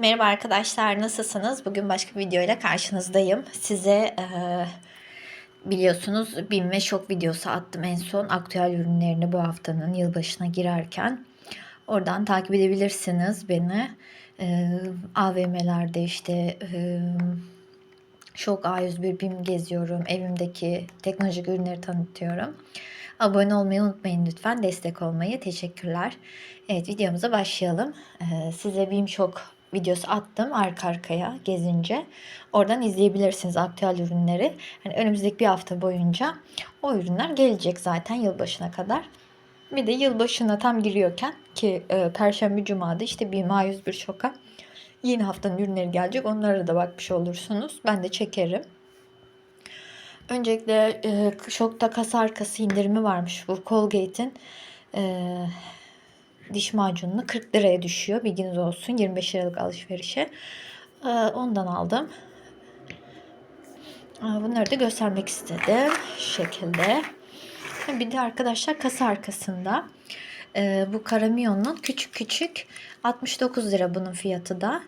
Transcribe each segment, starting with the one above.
Merhaba arkadaşlar, nasılsınız? Bugün başka bir videoyla karşınızdayım. Size eee, biliyorsunuz BİM ve şok videosu attım en son aktüel ürünlerini bu haftanın yılbaşına girerken. Oradan takip edebilirsiniz beni. Eee, AVM'lerde işte eee, Şok A101 BİM geziyorum. Evimdeki teknolojik ürünleri tanıtıyorum. Abone olmayı unutmayın lütfen. Destek olmayı. Teşekkürler. Evet videomuza başlayalım. Ee, size BİM Şok videosu attım arka arkaya gezince. Oradan izleyebilirsiniz aktüel ürünleri. Yani önümüzdeki bir hafta boyunca o ürünler gelecek zaten yılbaşına kadar. Bir de yılbaşına tam giriyorken ki e, Perşembe Cuma'da işte BİM A101 Şok'a yeni haftanın ürünleri gelecek. Onlara da bakmış olursunuz. Ben de çekerim. Öncelikle e, şokta kasa arkası indirimi varmış. Bu Colgate'in e, diş macununu 40 liraya düşüyor. Bilginiz olsun. 25 liralık alışverişe. E, ondan aldım. E, bunları da göstermek istedim. Şu şekilde. Bir de arkadaşlar kasa arkasında e, bu Karamion'un küçük küçük 69 lira bunun fiyatı da.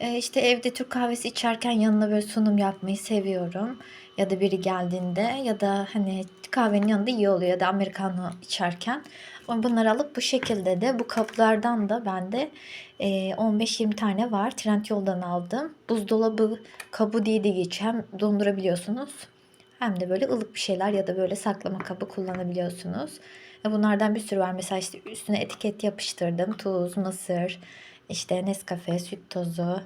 E, işte evde Türk kahvesi içerken yanına böyle sunum yapmayı seviyorum. Ya da biri geldiğinde ya da hani kahvenin yanında iyi oluyor ya da americano içerken. Bunları alıp bu şekilde de bu kaplardan da bende e, 15-20 tane var. Trendyol'dan aldım. Buzdolabı kabı diye de geçiyor. Hem dondurabiliyorsunuz hem de böyle ılık bir şeyler ya da böyle saklama kabı kullanabiliyorsunuz. E, Bunlardan bir sürü var. Mesela işte üstüne etiket yapıştırdım. Tuz, mısır, işte Nescafe, süt tozu,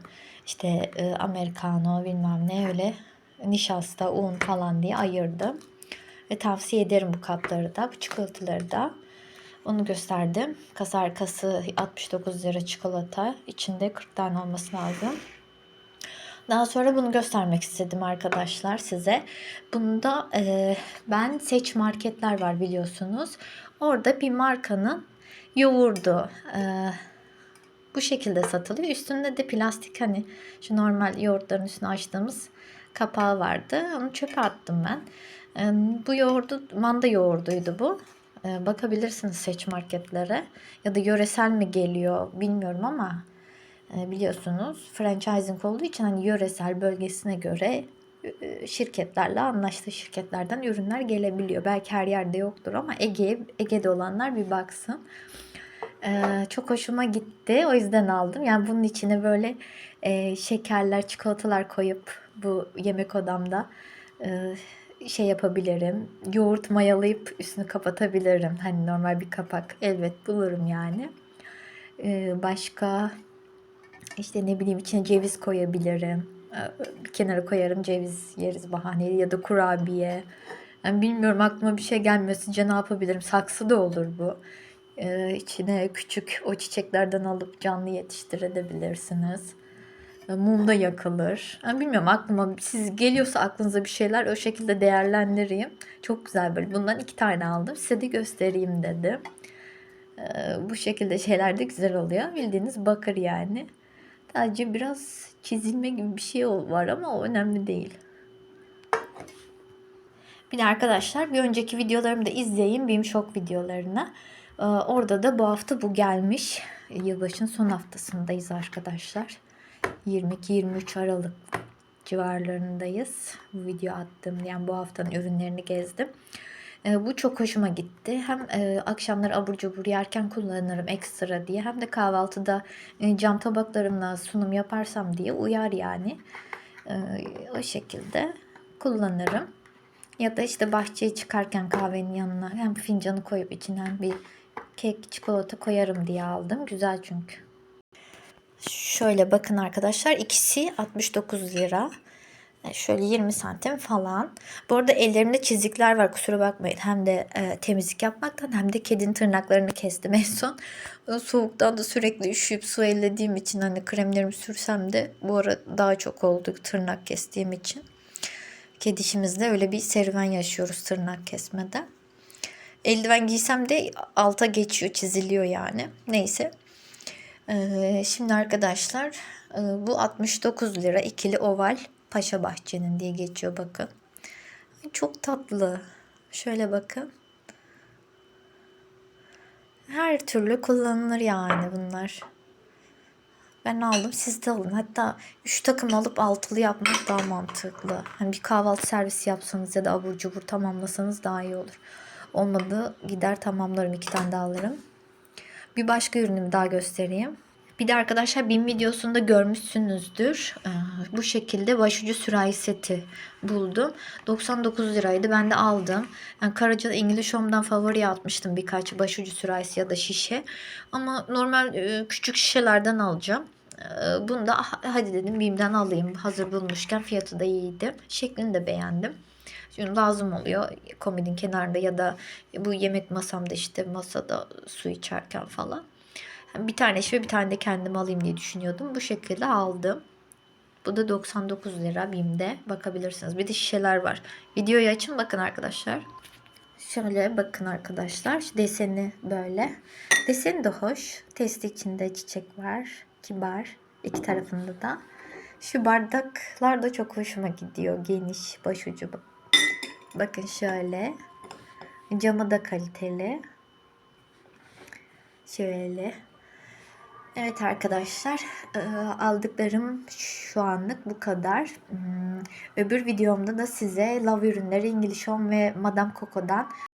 işte e, americano bilmem ne öyle nişasta, un falan diye ayırdım. Ve tavsiye ederim bu kapları da, bu çikolataları da. Onu gösterdim. Kasa arkası 69 lira çikolata. İçinde 40 tane olması lazım. Daha sonra bunu göstermek istedim arkadaşlar size. Bunda e, ben seç marketler var biliyorsunuz. Orada bir markanın yoğurdu e, bu şekilde satılıyor. Üstünde de plastik hani şu normal yoğurtların üstüne açtığımız kapağı vardı. Onu çöpe attım ben. Bu yoğurdu manda yoğurduydu bu. E, bakabilirsiniz seç marketlere. Ya da yöresel mi geliyor bilmiyorum ama e, biliyorsunuz franchising olduğu için hani yöresel bölgesine göre e, şirketlerle anlaştığı şirketlerden ürünler gelebiliyor. Belki her yerde yoktur ama Ege Ege'de olanlar bir baksın. Çok hoşuma gitti. O yüzden aldım. Yani bunun içine böyle e, şekerler, çikolatalar koyup bu yemek odamda e, şey yapabilirim. Yoğurt mayalayıp üstünü kapatabilirim. Hani normal bir kapak elbet bulurum yani. Ee, başka işte ne bileyim içine ceviz koyabilirim. Ee, Bir kenara koyarım ceviz yeriz bahaneli ya da kurabiye. Yani bilmiyorum aklıma bir şey gelmiyor. Sizce ne yapabilirim? Saksı da olur bu. Ee, içine küçük o çiçeklerden alıp canlı yetiştirebilirsiniz. Mum da yakılır. Yani bilmiyorum aklıma siz geliyorsa aklınıza bir şeyler o şekilde değerlendireyim. Çok güzel böyle. Bundan iki tane aldım. Size de göstereyim dedim. Ee, bu şekilde şeyler de güzel oluyor. Bildiğiniz bakır yani. Sadece biraz çizilme gibi bir şey var ama o önemli değil. Bir de arkadaşlar bir önceki videolarımı da izleyin. Benim şok videolarını. Ee, Orada da bu hafta bu gelmiş. Yılbaşının son haftasındayız arkadaşlar. 22-23 Aralık civarlarındayız. Bu video attım. Yani bu haftanın ürünlerini gezdim. E, bu çok hoşuma gitti. Hem e, akşamları abur cubur yerken kullanırım ekstra diye. Hem de kahvaltıda e, cam tabaklarımla sunum yaparsam diye uyar yani. E, o şekilde kullanırım. Ya da işte bahçeye çıkarken kahvenin yanına hem fincanı koyup içinden bir kek, çikolata koyarım diye aldım. Güzel çünkü. Şöyle bakın arkadaşlar ikisi 69 lira. Yani Şöyle 20 santim falan. Bu arada ellerimde çizikler var kusura bakmayın. Hem de e, temizlik yapmaktan hem de kedinin tırnaklarını kestim en son. Soğuktan da sürekli üşüyüp su ellediğim için hani kremlerimi sürsem de bu ara daha çok oldu tırnak kestiğim için. Kedişimizle öyle bir serüven yaşıyoruz tırnak kesmede. Eldiven giysem de alta geçiyor çiziliyor yani. Neyse. Ee, şimdi arkadaşlar e, bu 69 lira ikili oval Paşa Bahçe'nin diye geçiyor bakın. Çok tatlı. Şöyle bakın. Her türlü kullanılır yani bunlar. Ben aldım. Siz de alın. Hatta 3 takım alıp altılı yapmak daha mantıklı. Hani bir kahvaltı servisi yapsanız ya da abur cubur tamamlasanız daha iyi olur. Olmadı gider tamamlarım. iki tane daha alırım. Bir başka ürünümü daha göstereyim. Bir de arkadaşlar BİM videosunda görmüşsünüzdür. Ee, bu şekilde başucu sürahi seti buldum. 99 liraydı. Ben de aldım. Yani Karaca English Home'dan favoriye atmıştım birkaç başucu sürahisi ya da şişe. Ama normal e, küçük şişelerden alacağım. Ee, Bunu da ah, hadi dedim BİM'den alayım. Hazır bulmuşken fiyatı da iyiydi. Şeklini de beğendim. Şimdi lazım oluyor komodin kenarında ya da bu yemek masamda işte masada su içerken falan. Bir tane şişe bir tane de kendim alayım diye düşünüyordum. Bu şekilde aldım. Bu da 99 lira BİM'de bakabilirsiniz. Bir de şişeler var. Videoyu açın bakın arkadaşlar. Şöyle bakın arkadaşlar. Şu deseni böyle. Deseni de hoş. Testi içinde çiçek var. Kibar. iki tarafında da. Şu bardaklar da çok hoşuma gidiyor. Geniş başucu. Bakın şöyle. Camı da kaliteli. Şöyle. Evet arkadaşlar e, aldıklarım şu anlık bu kadar. Hmm, Öbür videomda da size Love ürünleri İngiliz Home ve Madame Coco'dan